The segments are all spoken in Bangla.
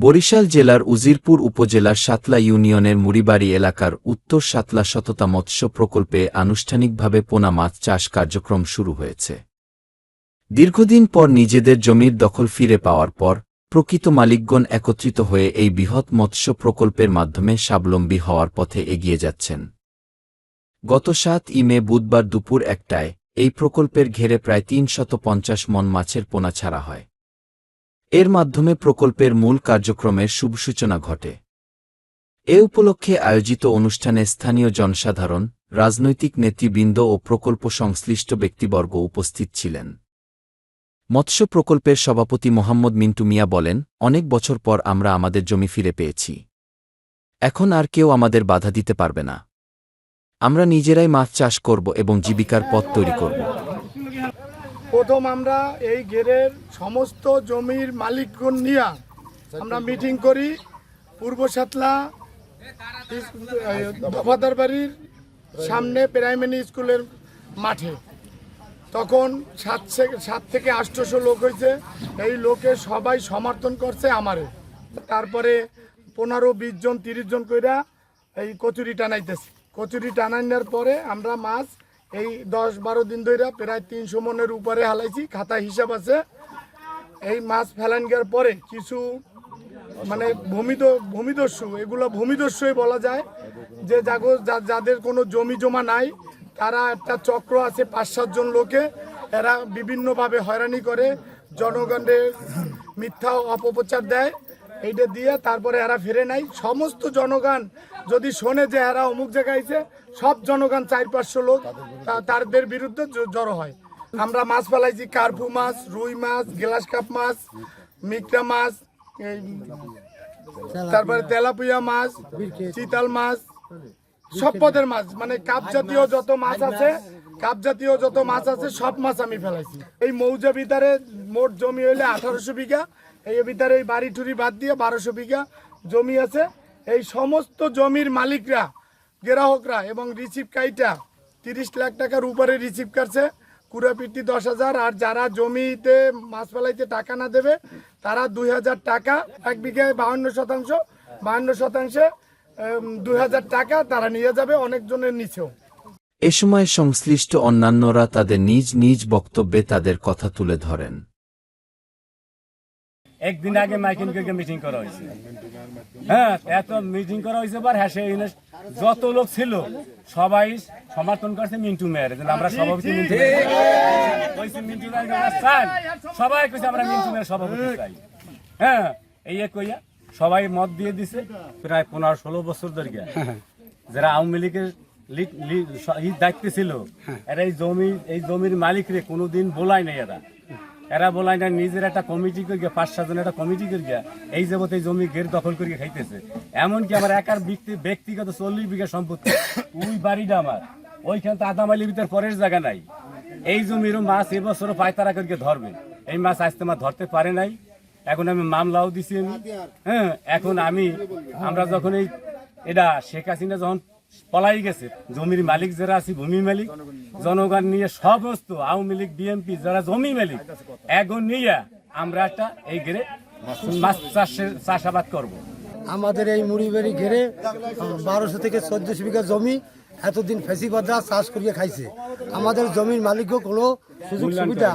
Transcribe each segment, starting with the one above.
বরিশাল জেলার উজিরপুর উপজেলার সাতলা ইউনিয়নের মুড়িবাড়ি এলাকার উত্তর সাতলা শততা মৎস্য প্রকল্পে আনুষ্ঠানিকভাবে পোনা মাছ চাষ কার্যক্রম শুরু হয়েছে। দীর্ঘদিন পর নিজেদের জমির দখল ফিরে পাওয়ার পর, প্রকৃত মালিকগণ একত্রিত হয়ে এই বৃহৎ মৎস্য প্রকল্পের মাধ্যমে স্বাবলম্বী হওয়ার পথে এগিয়ে যাচ্ছেন। গত সাত ইমে বুধবার দুপুর একটায়, এই প্রকল্পের ঘেরে প্রায় তিন শত পঞ্চাশ মন মাছের পোনা ছাড়া হয়। এর মাধ্যমে প্রকল্পের মূল কার্যক্রমের শুভ সূচনা ঘটে। এ উপলক্ষে আয়োজিত অনুষ্ঠানে স্থানীয় জনসাধারণ, রাজনৈতিক নেতৃবৃন্দ ও প্রকল্প সংশ্লিষ্ট ব্যক্তিবর্গ উপস্থিত ছিলেন। মৎস্য প্রকল্পের সভাপতি মোহাম্মদ মিন্টু মিয়া বলেন, অনেক বছর পর আমরা আমাদের জমি ফিরে পেয়েছি। এখন আর কেউ আমাদের বাধা দিতে পারবে না। আমরা নিজেরাই মাছ চাষ করব এবং জীবিকার পথ তৈরি করব। প্রথম আমরা এই গেরের সমস্ত জমির মালিকগণ নিয়ে আমরা মিটিং করি। পূর্ব সাতলা দফাদার বাড়ির সামনে প্রাইমারি স্কুলের মাঠে। তখন সাত সাত থেকে আটশোশো লোক হয়েছে। এই লোকে সবাই সমর্থন করছে আমারে। তারপরে পনেরো, বিশ জন, তিরিশ জন কইরা এই কচুরি টানাইতেছে। কচুরি টানানোর পরে আমরা মাছ এই দশ বারো দিন ধরে প্রায় তিনশো মনের উপরে হালাইছি, খাতা হিসাব আছে। এই মাছ ফেলান গিয়ার পরে কিছু মানে ভূমিদ, ভূমিদস্যু, এগুলো ভূমিদস্যুই বলা যায়। যে জাগো যাদের কোনো জমি জমা নাই, তারা একটা চক্র আছে পাঁচ সাতজন লোকে, এরা বিভিন্নভাবে হয়রানি করে জনগণের মিথ্যা অপপ্রচার দেয়। এইটা দিয়ে তারপরে এরা ফিরে নাই। সমস্ত জনগণ যদি শোনে যে এরা অমুক জায়গায় আইছে, সব জনগণ চার পাঁচশো লোক তাদের বিরুদ্ধে জড়ো হয়। আমরা মাছ ফেলাইছি, কার্পু মাছ, রুই মাছ, গ্লাস কাপ মাছ, মিকটা মাছ তারপরে তেলাপুয়া মাছ, চিতাল মাছ, সব পদের মাছ। মানে কাপ জাতীয় যত মাছ আছে, কাপ জাতীয় যত মাছ আছে, সব মাছ আমি ফেলাইছি। এই মৌজা ভিতরে মোট জমি হইলে আঠারোশো বিঘা, এই ভিতরে এই বাড়ি ঠুরি বাদ দিয়ে বারোশো বিঘা জমি আছে। এই সমস্ত জমির মালিকরা, গ্রাহকরা এবং রিসিভ কাইটা তিরিশ লাখ টাকার উপরে রিসিভ কাটছে। কুড়াপিটি দশ হাজার, আর যারা জমিতে মাছ ফেলাইতে টাকা না দেবে, তারা দুই হাজার টাকা, এক বিঘায় বাহান্ন শতাংশ, বাহান্ন শতাংশে দুই হাজার টাকা তারা নিয়ে যাবে অনেকজনের নিচেও। এ সময় সংশ্লিষ্ট অন্যান্যরা তাদের নিজ নিজ বক্তব্যে তাদের কথা তুলে ধরেন। একদিন আগে মাইকিং করে মিটিং করা হয়েছে। হ্যাঁ এত মিটিং করা হয়েছে বার হ্যাঁ সেই যত লোক ছিল সবাই সমর্থন করছে মিন্টু মেয়ের। আমরা সভাপতি মিন্টু। মিন্টু সবাই কইছে আমরা মিন্টু মেয়ের সভাপতি চাই। হ্যাঁ এই এক কইয়া সবাই মত দিয়ে দিছে প্রায় পনেরো ষোলো বছর ধরে গিয়া। যারা আওয়ামী লীগের দায়িত্বে ছিল এরা এই জমি এই জমির মালিক রে কোনোদিন বলাই নাই এরা। এরা বলাই না নিজের একটা কমিটি করে গিয়া পাঁচ সাতজন একটা কমিটি করে গিয়া এই যাবত এই জমি গের দখল করে খাইতেছে। এমনকি আমার একার ব্যক্তি ব্যক্তিগত চল্লিশ বিঘা সম্পত্তি, ওই বাড়িটা আমার। ওইখান তো আদামালির ভিতর পরের জায়গা নাই। এই জমিরও মাছ এবছরও পায়তারা করে গিয়ে ধরবে। এই মাছ আজকে আমার ধরতে পারে নাই। এখন আমি মামলাও দিছি আমি। হ্যাঁ এখন আমি আমরা যখন এই এটা শেখ হাসিনা যখন পলাই গেছে। জমির মালিক যারা আছে ভূমি মালিক জনগণ নিয়ে সমস্ত আওয়ামী লীগ বিএনপি যারা জমি মালিক এখন নিয়ে আমরা একটা এই ঘেরে মাছ চাষের চাষাবাদ করব। আমাদের এই মুড়িবাড়ি ঘেরে বারোশো থেকে চোদ্দশো বিঘা জমি এতদিন ফেসিবাদরা চাষ করিয়ে খাইছে। আমাদের জমির মালিকও কোনো সুযোগ সুবিধা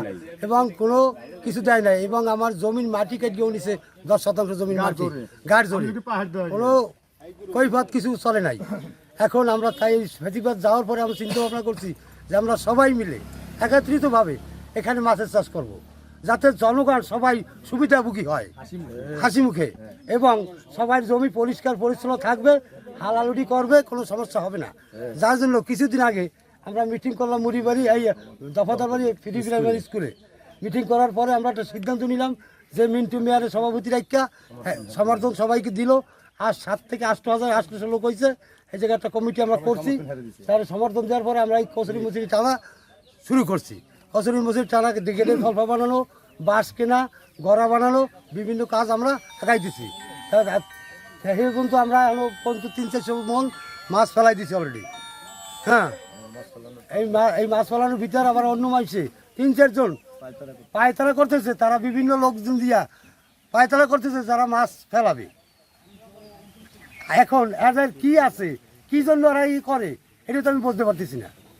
এবং কোনো কিছু দেয় নাই এবং আমার জমির মাটি কেটে নিছে দশ শতাংশ জমির মাটি গাড় জমি কোনো কৈফাত কিছু চলে নাই। এখন আমরা তাই ফেসিবাদ যাওয়ার পরে আমরা চিন্তা ভাবনা করছি যে আমরা সবাই মিলে একত্রিতভাবে এখানে মাছের চাষ করব। যাতে জনগণ সবাই সুবিধাভোগী হয় হাসি মুখে। এবং সবাই জমি পরিষ্কার পরিচ্ছন্ন থাকবে, হালালুটি করবে, কোনো সমস্যা হবে না। যার জন্য কিছুদিন আগে আমরা মিটিং করলাম মুড়িবাড়ি, এই দফাদার বাড়ি ফিরি প্রাইমারি স্কুলে। মিটিং করার পরে আমরা একটা সিদ্ধান্ত নিলাম যে মিন্টু মেয়ারের সভাপতি রাখা সমর্থন সবাইকে দিল। আর সাত থেকে আষ্ট হাজার আটশোশো লোক হয়েছে। এই জায়গায় একটা কমিটি আমরা করছি। তার সমর্থন দেওয়ার পরে আমরা এই কচুরি মুচুরি টানা শুরু করছি। কচুরি মুচুরি টানা গেটের ফলফা বানানো বাঁশ কেনা গড়া বানানো বিভিন্ন কাজ আমরা আগাই দিছি। কিন্তু আমরা এখনও পর্যন্ত তিন চারশো মন মাছ ফেলাই দিছি অলরেডি হ্যাঁ এই এই মাছ ফেলানোর ভিতরে আবার অন্য মাইসে তিন চারজন পায়তারা করতেছে তারা বিভিন্ন লোকজন দিয়া পায়তারা করতেছে যারা মাছ ফেলাবে। এখন এদের কি আছে? কি জন্য ওরা ই করে? এটা তো আমি বুঝতে পারতেছি না।